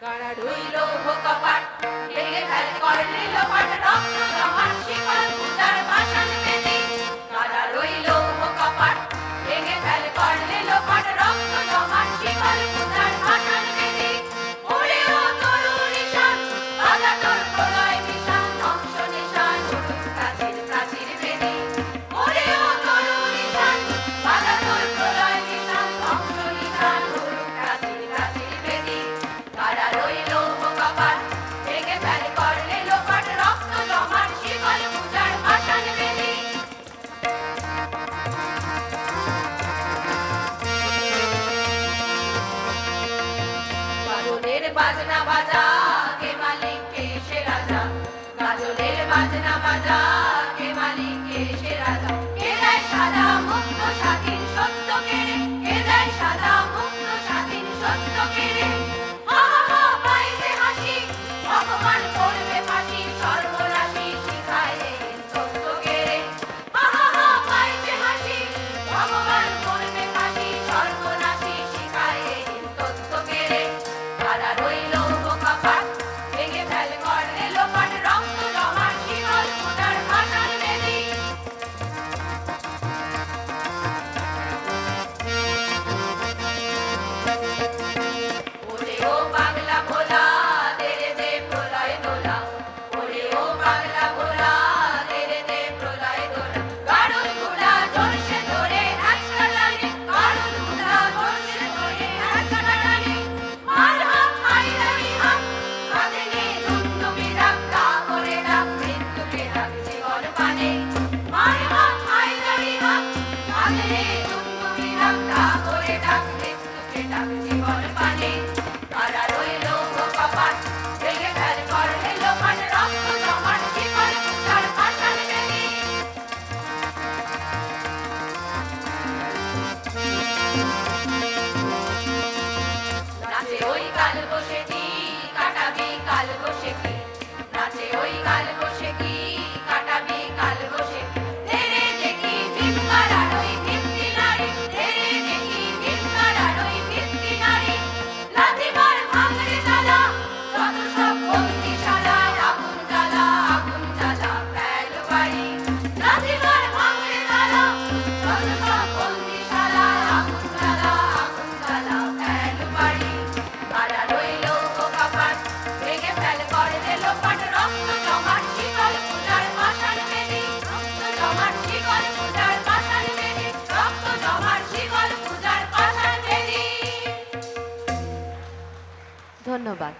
কারা রইল ভোকা পাট ভেঙে ফেল করলে লোপাট রক্ত বাজনা বাজা কে মালিক কে সে রাজা? গাজলের বাজনা বাজা কে মালিক কে সে ডাক না ধন্যবাদ।